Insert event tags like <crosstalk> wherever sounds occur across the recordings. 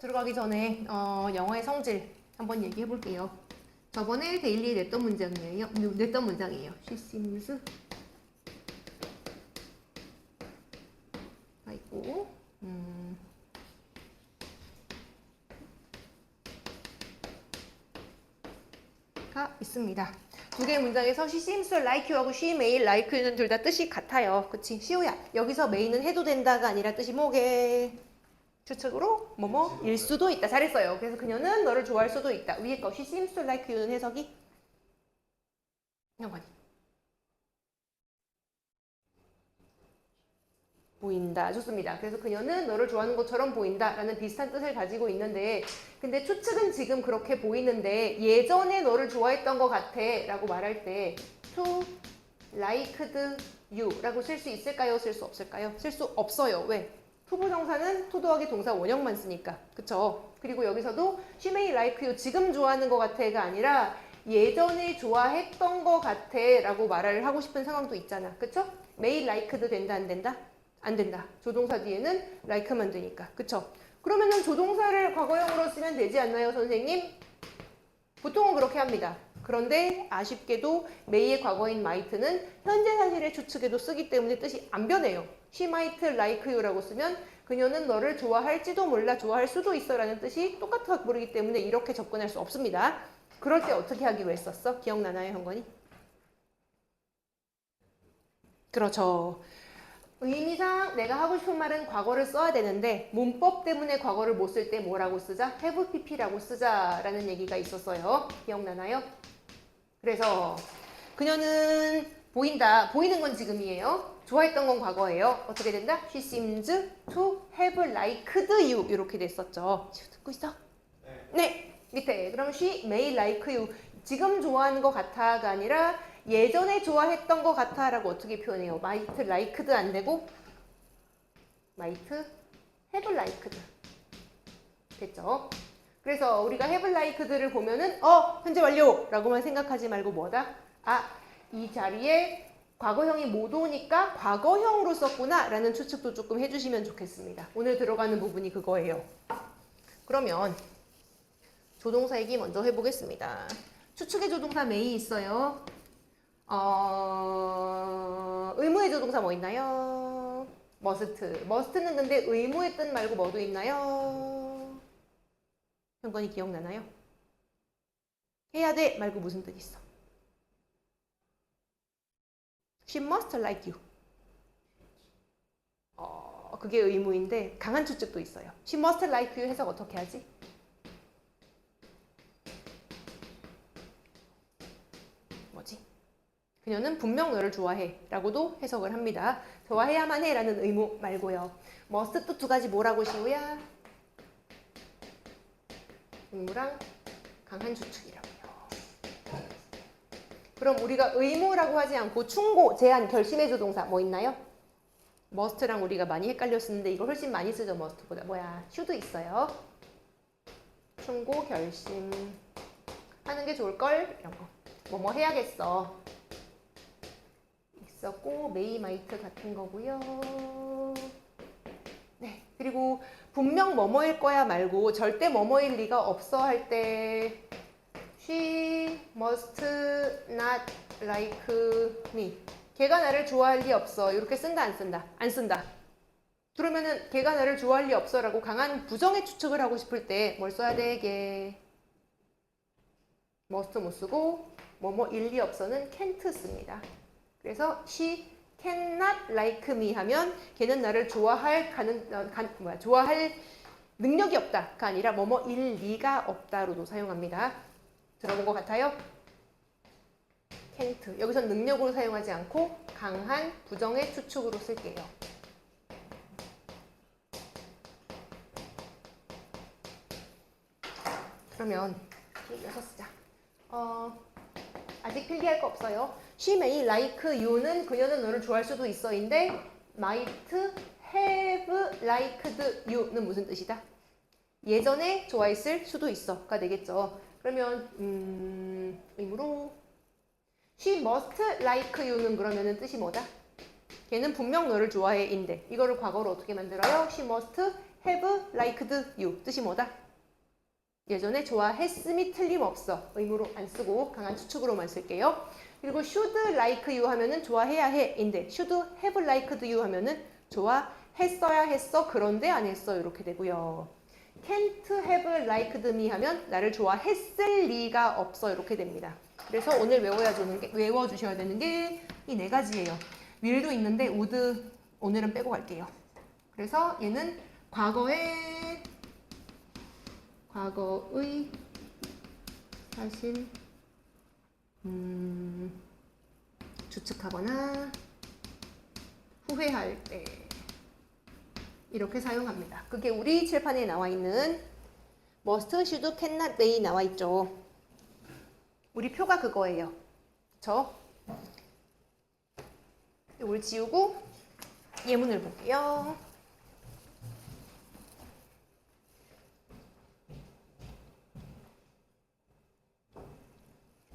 들어가기 전에 어, 영어의 성질 한번 얘기해 볼게요. 저번에 데일리에 냈던 문장이에요. 냈던 문장이에요. She seems 가 있고 음, 가 있습니다. 두 개의 문장에서 she seems like you하고 she may like you는 둘 다 뜻이 같아요. 그치? 시우야. 여기서 may는 해도 된다가 아니라 뜻이 뭐게? 추측으로 뭐뭐일 수도 있다. 잘했어요. 그래서 그녀는 너를 좋아할 수도 있다. 위에 거 she seems to like you는 해석이 영관이 보인다. 좋습니다. 그래서 그녀는 너를 좋아하는 것처럼 보인다. 라는 비슷한 뜻을 가지고 있는데, 근데 추측은 지금 그렇게 보이는데, 예전에 너를 좋아했던 것 같아. 라고 말할 때, to liked you 라고 쓸 수 있을까요? 쓸 수 없을까요? 쓸 수 없어요. 왜? 투부정사는 더하기 동사 원형만 쓰니까. 그쵸? 그리고 여기서도 she may like you 지금 좋아하는 것 같아가 아니라 예전에 좋아했던 것 같아 라고 말을 하고 싶은 상황도 있잖아. 그쵸? may like도 된다 안 된다? 안 된다. 조동사 뒤에는 like만 되니까. 그쵸? 그러면은 조동사를 과거형으로 쓰면 되지 않나요, 선생님? 보통은 그렇게 합니다. 그런데 아쉽게도 may의 과거인 might는 현재 사실의 추측에도 쓰기 때문에 뜻이 안 변해요. She might like you라고 쓰면 그녀는 너를 좋아할지도 몰라 좋아할 수도 있어 라는 뜻이 똑같아 모르기 때문에 이렇게 접근할 수 없습니다. 그럴 때 어떻게 하기로 했었어? 기억나나요, 현건이? 그렇죠. 의미상 내가 하고 싶은 말은 과거를 써야 되는데 문법 때문에 과거를 못 쓸 때 뭐라고 쓰자? have pp라고 쓰자라는 얘기가 있었어요. 기억나나요? 그래서 그녀는 보인다. 보이는 건 지금이에요. 좋아했던 건 과거예요. 어떻게 된다? She seems to have liked you 이렇게 됐었죠. 지금 듣고 있어? 네. 밑에 그럼 she may like you 지금 좋아하는 것 같아가 아니라 예전에 좋아했던 것 같아라고 어떻게 표현해요? might liked도 안 되고 might have liked 됐죠? 그래서 우리가 have liked를 보면은 어 현재 완료라고만 생각하지 말고 뭐다? 아 이 자리에 과거형이 못 오니까 과거형으로 썼구나 라는 추측도 조금 해주시면 좋겠습니다. 오늘 들어가는 부분이 그거예요. 그러면 조동사 얘기 먼저 해보겠습니다. 추측의 조동사 may 있어요. 어, 의무의 조동사 뭐 있나요? must. must는 근데 의무의 뜻 말고 뭐도 있나요? 현건이 기억나나요? 해야 돼 말고 무슨 뜻 있어? She must like you. 어, 그게 의무인데 강한 추측도 있어요. She must like you 해석 어떻게 하지? 뭐지? 그녀는 분명 너를 좋아해 라고도 해석을 합니다. 좋아해야만 해 라는 의무 말고요. must 또 두 가지 뭐라고 시우야? 의무랑 강한 추측이라고요. 그럼 우리가 의무라고 하지 않고 충고, 제한, 결심의 조동사 뭐 있나요? must랑 우리가 많이 헷갈려 쓰는데 이거 훨씬 많이 쓰죠 must보다. 뭐야? should도 있어요. 충고 결심. 하는 게 좋을 걸? 이런 거. 뭐뭐 해야겠어. 있었고 may might 같은 거고요. 네 그리고 분명 뭐뭐일 거야 말고 절대 뭐뭐일 리가 없어 할때 she must not like me 걔가 나를 좋아할 리 없어. 이렇게 쓴다 안 쓴다? 안 쓴다. 그러면은 걔가 나를 좋아할 리 없어라고 강한 부정의 추측을 하고 싶을 때 뭘 써야 되게? must 못 쓰고 뭐뭐 일리 없어는 can't 씁니다. 그래서 she cannot like me 하면 걔는 나를 좋아할 가능 어, 가, 뭐야 좋아할 능력이 없다가 아니라 뭐뭐 일 리가 없다로도 사용합니다. 들어본 것 같아요? can't 여기서 능력으로 사용하지 않고 강한 부정의 추측으로 쓸게요. 그러면 여기서 쓰자. 어, 아직 필기할 거 없어요. She may like you는 그녀는 너를 좋아할 수도 있어인데 might have liked you는 무슨 뜻이다? 예전에 좋아했을 수도 있어가 되겠죠. 그러면 음, 의무로 She must like you는 그러면은 뜻이 뭐다? 걔는 분명 너를 좋아해인데 이거를 과거로 어떻게 만들어요? She must have, liked, you 뜻이 뭐다? 예전에 좋아했음이 틀림없어 의무로 안 쓰고 강한 추측으로만 쓸게요. 그리고 should like you 하면은 좋아해야 해인데 should have liked you 하면은 좋아했어야 했어 그런데 안 했어 이렇게 되고요. Can't have liked me 하면 나를 좋아했을 리가 없어 이렇게 됩니다. 그래서 오늘 외워야 되는 게 외워 주셔야 되는 게 이 네 가지예요. will도 있는데 would 오늘은 빼고 갈게요. 그래서 얘는 과거의 과거의 사실 음, 추측하거나 후회할 때 이렇게 사용합니다. 그게 우리 칠판에 나와 있는 must, should, cannot, may 나와 있죠. 우리 표가 그거예요. 저 이걸 지우고 예문을 볼게요.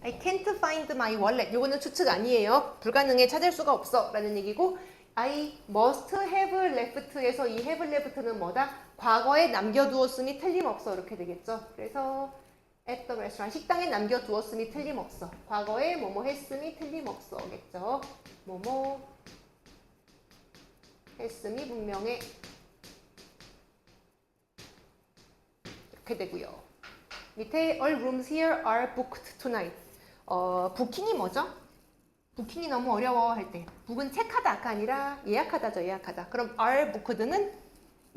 I can't find my wallet. 요거는 추측 아니에요. 불가능해 찾을 수가 없어 라는 얘기고 I must have left에서 이 have left는 뭐다? 과거에 남겨두었음이 틀림없어 이렇게 되겠죠. 그래서 at the restaurant 식당에 남겨두었음이 틀림없어. 과거에 뭐뭐 했음이 틀림없어겠죠. 뭐뭐 했음이 분명해. 이렇게 되고요. 밑에 all rooms here are booked tonight. 어, 부킹이 뭐죠? 부킹이 너무 어려워 할 때. 북은 체크하다가 아니라 예약하다죠, 예약하다. 그럼 are booked는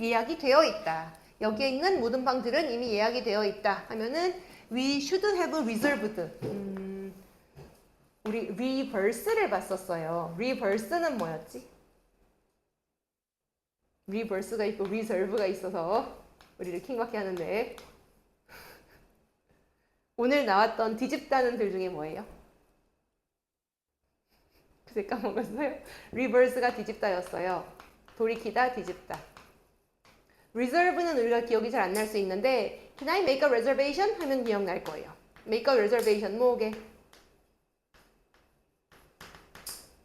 예약이 되어 있다. 여기에 있는 모든 방들은 이미 예약이 되어 있다. 하면은 we should have reserved. 음, 우리 reverse를 봤었어요. reverse는 뭐였지? reverse가 있고 reserve가 있어서 우리를 킹받게 하는데 <laughs> 오늘 나왔던 뒤집다는 들 중에 뭐예요? 글쎄 까먹었어요. reverse가 뒤집다였어요. 돌이키다, 뒤집다. reserve는 우리가 기억이 잘 안 날 수 있는데 can I make a reservation? 하면 기억날 거예요. make a reservation 뭐게?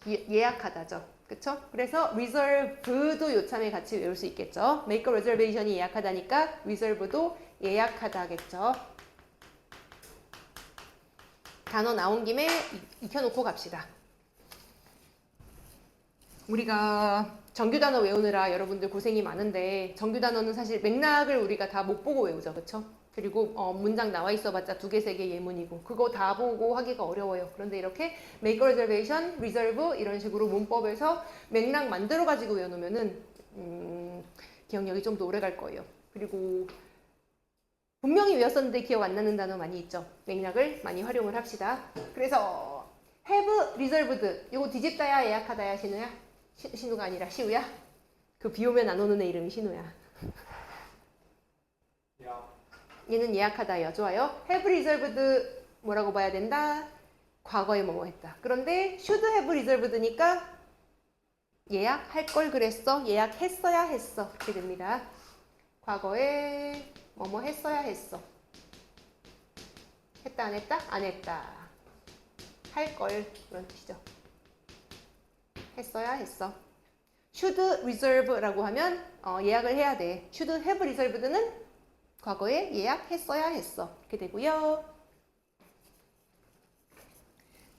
예, 예약하다죠. 그쵸? 그래서 reserve도 요참에 같이 외울 수 있겠죠. make a reservation이 예약하다니까 reserve도 예약하다겠죠. 단어 나온 김에 이- 익혀놓고 갑시다. 우리가 정규 단어 외우느라 여러분들 고생이 많은데 정규 단어는 사실 맥락을 우리가 다 못 보고 외우죠, 그렇죠? 그리고 어, 문장 나와 있어봤자 두 개, 세 개 예문이고 그거 다 보고 하기가 어려워요. 그런데 이렇게 make reservation, reserve 이런 식으로 문법에서 맥락 만들어 가지고 외워놓으면은 음, 기억력이 좀 더 오래 갈 거예요. 그리고 분명히 외웠었는데 기억 안 나는 단어 많이 있죠. 맥락을 많이 활용을 합시다. 그래서 have reserved 이거 뒤집다야 예약하다야 신우야? 시, 신우가 아니라 시우야? 그 비 오면 안 오는 애 이름이 신우야. 얘는 예약하다예요. 좋아요. have reserved 뭐라고 봐야 된다? 과거에 뭐뭐 했다. 그런데 should have reserved니까 예약할 걸 그랬어. 예약했어야 했어. 이렇게 됩니다. 과거에 뭐뭐 했어야 했어. 했다 안 했다? 안 했다. 할 걸 그런 뜻이죠. 했어야 했어. should reserve라고 하면 어, 예약을 해야 돼. should have reserved는 과거에 예약했어야 했어. 이렇게 되고요.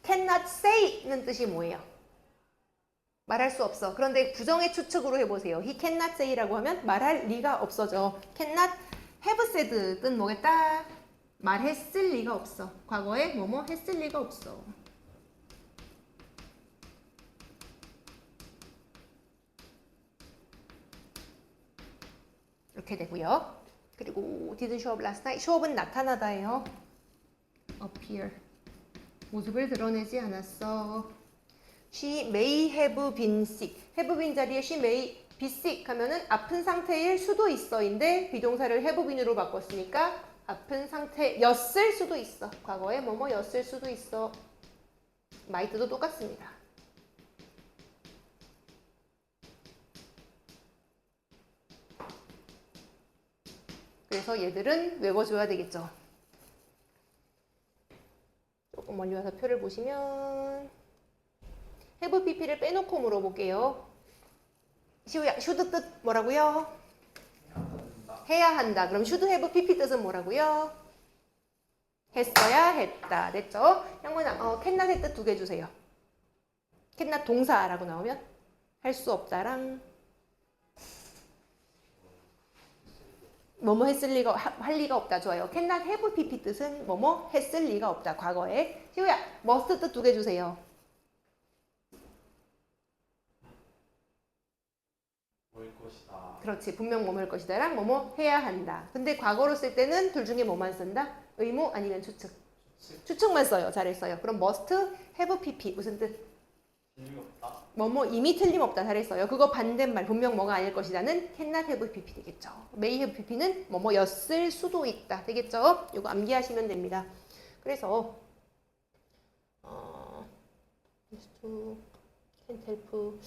cannot say는 뜻이 뭐예요? 말할 수 없어. 그런데 부정의 추측으로 해보세요. he cannot say라고 하면 말할 리가 없어져. cannot have said 뜻 뭐겠다? 말했을 리가 없어. 과거에 뭐뭐 했을 리가 없어. 이렇게 되고요. 그리고 didn't show up last night. show up은 나타나다예요. appear. 모습을 드러내지 않았어. She may have been sick. have been 자리에 she may be sick 하면은 아픈 상태일 수도 있어인데 비동사를 have been으로 바꿨으니까 아픈 상태였을 수도 있어. 과거에 뭐뭐였을 수도 있어. might도 똑같습니다. 그래서 얘들은 외워줘야 되겠죠. 조금 멀리 와서 표를 보시면 have pp를 빼놓고 물어볼게요. 슈드 뜻 뭐라고요? 해야 한다. 그럼 should have pp 뜻은 뭐라고요? 했어야 했다. 됐죠? 형원아, 어, 캔낫의 뜻 두 개 주세요. 캔낫 동사라고 나오면 할 수 없다랑 뭐뭐 했을 리가 하- 할 리가 없다 좋아요. 캔낫 have pp 뜻은 뭐뭐 했을 리가 없다 과거에. 시우야, must 뜻 두 개 주세요. 그렇지 분명 뭐뭐일 것이다랑 뭐뭐 해야 한다. 근데 과거로 쓸 때는 둘 중에 뭐만 쓴다? 의무 아니면 추측. 추측 만 써요. 잘했어요. 그럼 must have pp 무슨 뜻? 뭐뭐 이미 틀림없다 잘했어요. 그거 반대말 분명 뭐가 아닐 것이다는 cannot have pp 되겠죠. may have pp는 뭐뭐였을 수도 있다 되겠죠. 이거 암기하시면 됩니다. 그래서 어, can't help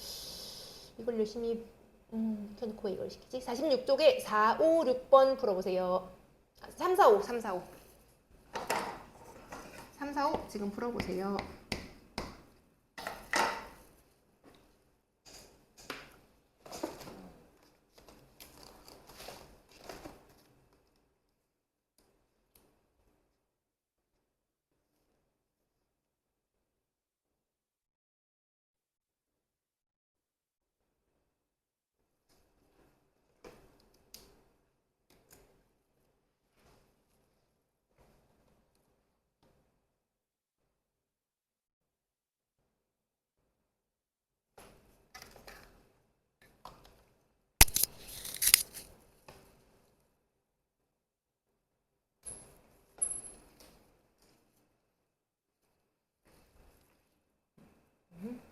이걸 열심히 음, 켜놓고 이걸 시키지. 46쪽에 4, 5, 6번 풀어보세요. 아, 3, 4, 5, 3, 4, 5. 3, 4, 5 지금 풀어보세요.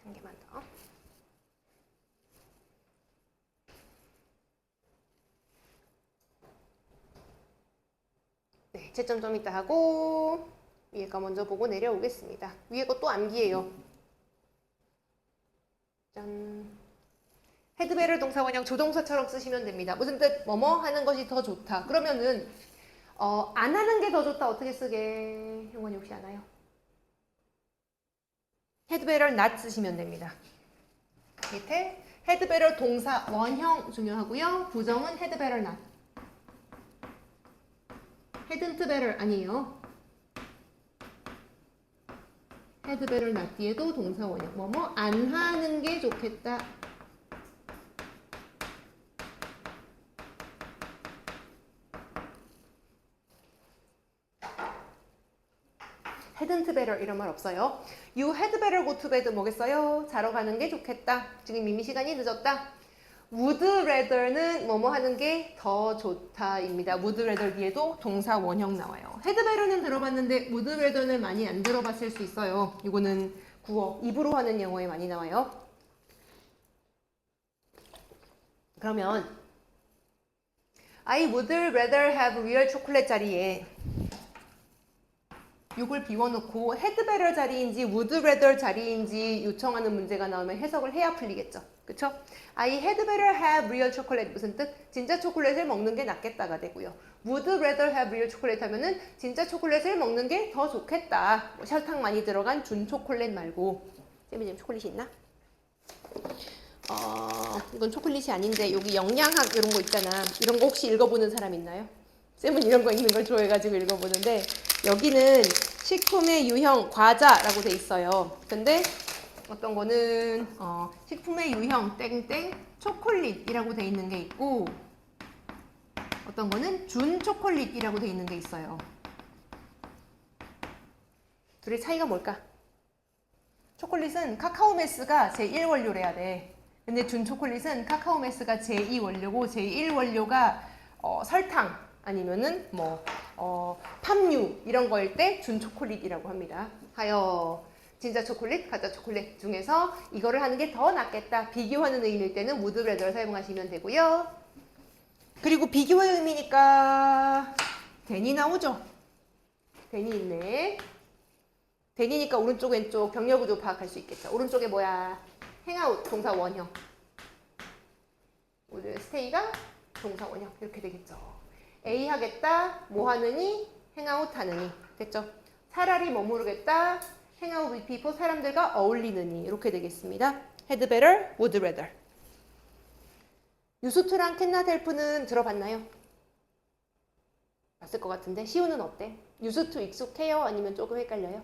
한 개만 더. 네, 채점 좀 이따 하고 위에 거 먼저 보고 내려오겠습니다. 위에 거 또 암기예요. 짠. 헤드베럴 동사 원형 조동사처럼 쓰시면 됩니다. 무슨 뜻? 뭐뭐 하는 것이 더 좋다. 그러면은 어, 안 하는 게 더 좋다. 어떻게 쓰게? 형원이 혹시 아나요? 헤드베럴 not 쓰시면 됩니다. 밑에 헤드베럴 동사 원형 중요하고요. 부정은 헤드베럴 not. 헤든트 베럴 아니에요. 헤드 베럴 not 뒤에도 동사 원형. 뭐뭐 안 하는 게 좋겠다. 헤든트 베럴 이런 말 없어요. You had better go to bed 뭐겠어요? 자러 가는 게 좋겠다. 지금 이미 시간이 늦었다. Would rather는 뭐뭐 하는 게 더 좋다입니다. would rather 뒤에도 동사 원형 나와요. better는 들어봤는데 would rather는 많이 안 들어봤을 수 있어요. 이거는 구어 입으로 하는 영어에 많이 나와요. 그러면 I would rather have real chocolate 자리에 이걸 비워놓고 헤드베럴 자리인지 우드베럴 자리인지 요청하는 문제가 나오면 해석을 해야 풀리겠죠. 그쵸? I had better have real chocolate 무슨 뜻? 진짜 초콜릿을 먹는 게 낫겠다가 되고요. Would rather have real chocolate 하면은 진짜 초콜릿을 먹는 게 더 좋겠다. 뭐 설탕 많이 들어간 준 초콜릿 말고. 쌤이 지금 초콜릿이 있나? 어, 이건 초콜릿이 아닌데 여기 영양학 이런 거 있잖아. 이런 거 혹시 읽어보는 사람 있나요? 쌤은 이런 거 읽는 걸 좋아해가지고 읽어보는데 여기는 식품의 유형 과자라고 돼 있어요. 근데 어떤 거는 어, 식품의 유형 땡땡 초콜릿이라고 돼 있는 게 있고 어떤 거는 준 초콜릿이라고 돼 있는 게 있어요. 둘의 차이가 뭘까? 초콜릿은 카카오 메스가 제1 원료래야 돼. 근데 준 초콜릿은 카카오 메스가 제2 원료고 제1 원료가 어, 설탕 아니면은 뭐 어, 팜유 이런 거일 때 준 초콜릿이라고 합니다. 하여 진짜 초콜릿, 가짜 초콜릿 중에서 이거를 하는 게 더 낫겠다. 비교하는 의미일 때는 무드레더를 사용하시면 되고요. 그리고 비교의 의미니까 대니 나오죠. 대니 있네. 대니니까 오른쪽 왼쪽 병렬 구조 파악할 수 있겠죠. 오른쪽에 뭐야? 행아웃 동사 원형. 오늘 스테이가 동사 원형 이렇게 되겠죠. A 하겠다. 뭐 하느니? 행아웃 하느니. 됐죠? 차라리 머무르겠다. 행아웃 with people 사람들과 어울리느니 이렇게 되겠습니다. had better, would rather. 유수트랑 캔나 델프는 들어봤나요? 있을 것 같은데 시우는 어때? to 익숙해요? 아니면 조금 헷갈려요?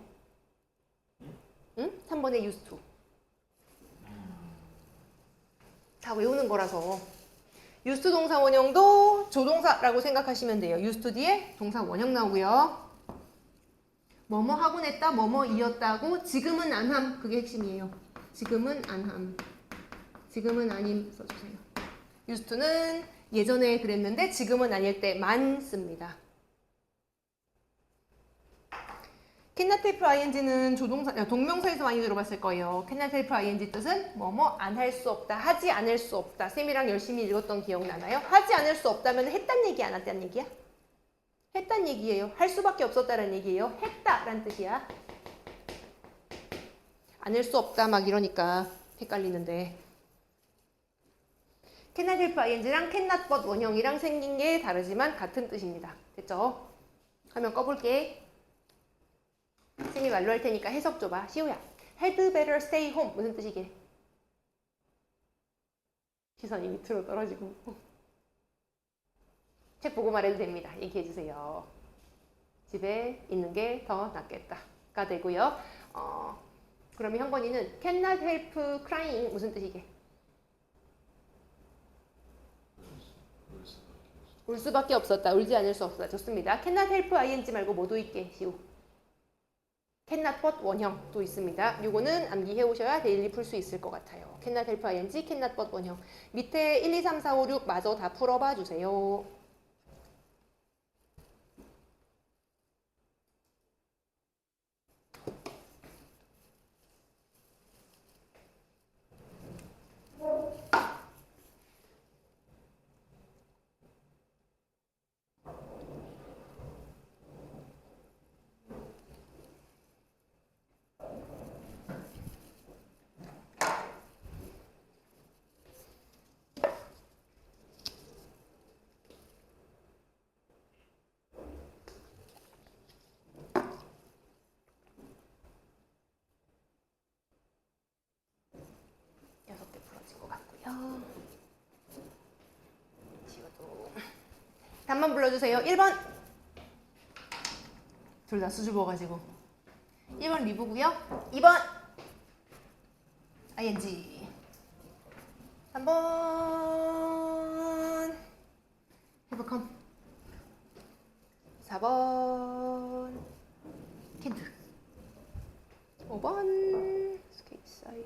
응? 3번에 used to. 다 외우는 거라서 to 동사 원형도 조동사라고 생각하시면 돼요. to 뒤에 동사 원형 나오고요. 뭐뭐 하곤 했다, 뭐뭐 이었다고 지금은 안 함. 그게 핵심이에요. 지금은 안 함. 지금은 아님 써주세요. to는 예전에 그랬는데 지금은 아닐 때만 씁니다. Cannot help ing는 조동사, 아, 동명사에서 많이 들어봤을 거예요. cannot help ing 뜻은 뭐뭐 안 할 수 없다, 하지 않을 수 없다. 쌤이랑 열심히 읽었던 기억 나나요? 하지 않을 수 없다면 했단 얘기 안 했단 얘기야? 했단 얘기예요. 할 수밖에 없었다는 얘기예요. 했다란 뜻이야. 안 할 수 없다 막 이러니까 헷갈리는데. cannot ing랑 cannot 원형이랑 생긴 게 다르지만 같은 뜻입니다. 됐죠? 화면 꺼볼게. 쌤이 말로 할 테니까 해석 줘봐. 시우야. had better stay home. 무슨 뜻이게? 시선이 밑으로 떨어지고. 책 보고 말해도 됩니다. 얘기해 주세요. 집에 있는 게 더 낫겠다가 되고요. 어, 그러면 현건이는 cannot help crying 무슨 뜻이게? 울 수밖에 없었다. 울지 않을 수 없었다. 좋습니다. cannot help ing 말고 모두 있게 시우. But 원형도 있습니다. 요거는 암기해 오셔야 데일리 풀 수 있을 것 같아요. cannot help ing, but 원형. 밑에 1, 2, 3, 4, 5, 6 마저 다 풀어봐 주세요. 지워도 답만 불러주세요. 1번. 둘 다 수줍어가지고. 1번 리브고요. 2번. ing. 3번. 해브컴 4번. 캔드. 5번 스케이트 사이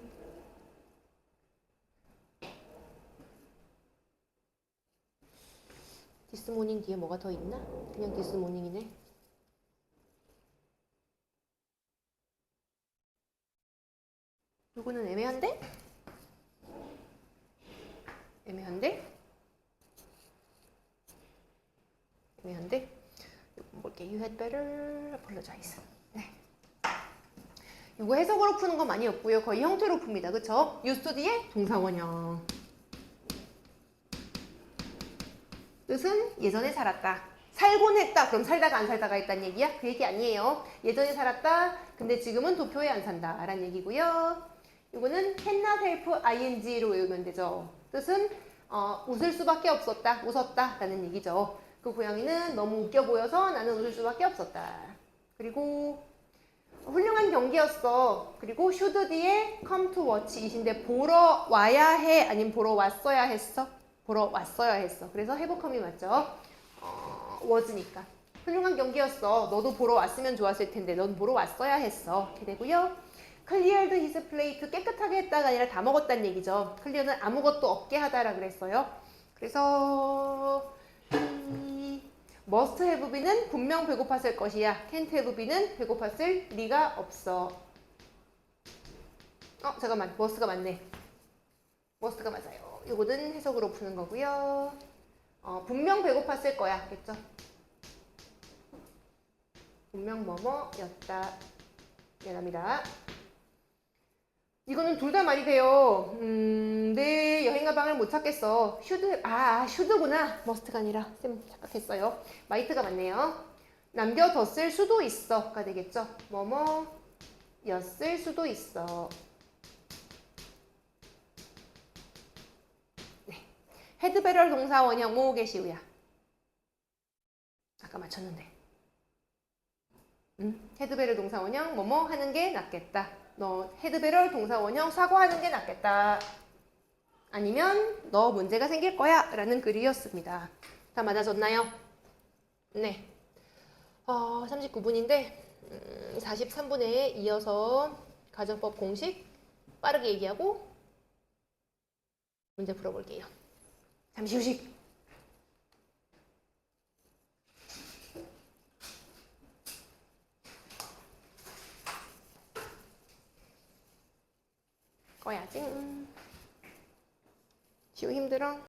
디스 모닝 뒤에 뭐가 더 있나? 그냥 디스 모닝이네. 요거는 애매한데? 애매한데? 애매한데? 요거 볼게. You had better apologize. 네. 요거 해석으로 푸는 거 많이 없고요. 거의 형태로 풉니다. 그쵸? 뒤에 동사원형. 뜻은 예전에 살았다. 살곤 했다. 그럼 살다가 안 살다가 했단 얘기야? 그 얘기 아니에요. 예전에 살았다. 근데 지금은 도쿄에 안 산다. 라는 얘기고요. 이거는 cannot help ing로 외우면 되죠. 뜻은 어, 웃을 수밖에 없었다. 웃었다. 라는 얘기죠. 그 고양이는 너무 웃겨 보여서 나는 웃을 수밖에 없었다. 그리고 훌륭한 경기였어. 그리고 should 뒤에 come to watch 이신데 보러 와야 해 아니면 보러 왔어야 했어? 보러 왔어야 했어. 그래서 해보컴이 맞죠? 어, was니까. 훌륭한 경기였어. 너도 보러 왔으면 좋았을 텐데 넌 보러 왔어야 했어. 이렇게 되고요. cleared his plate 깨끗하게 했다가 아니라 다 먹었다는 얘기죠. clear는 아무것도 없게 하다라 그랬어요. 그래서 이 must have 분명 배고팠을 것이야. can't have be는 배고팠을 리가 없어. 어 잠깐만 must가 맞네. must가 맞아요. 이거는 해석으로 푸는 거고요. 어, 분명 배고팠을 거야. 겠죠? 분명 뭐뭐였다. 미안합니다. 이거는 둘 다 말이 돼요. 음, 내 여행 가방을 못 찾겠어. 슈드, 아, 슈드구나. 머스트가 아니라. 쌤 착각했어요. 마이트가 맞네요. 남겨뒀을 수도 있어.가 되겠죠. 뭐뭐였을 수도 있어. 헤드베럴 동사 원형 모으게 시우야. 아까 맞췄는데. 음, 헤드베럴 동사 원형 뭐뭐 하는 게 낫겠다. 너 헤드베럴 동사 원형 사고하는 게 낫겠다. 아니면 너 문제가 생길 거야 라는 글이었습니다. 다 맞아졌나요? 네. 어, 39분인데 음, 43분에 이어서 가정법 공식 빠르게 얘기하고 문제 풀어볼게요. 잠시 휴식. 꺼야지. 쉬우 힘들어.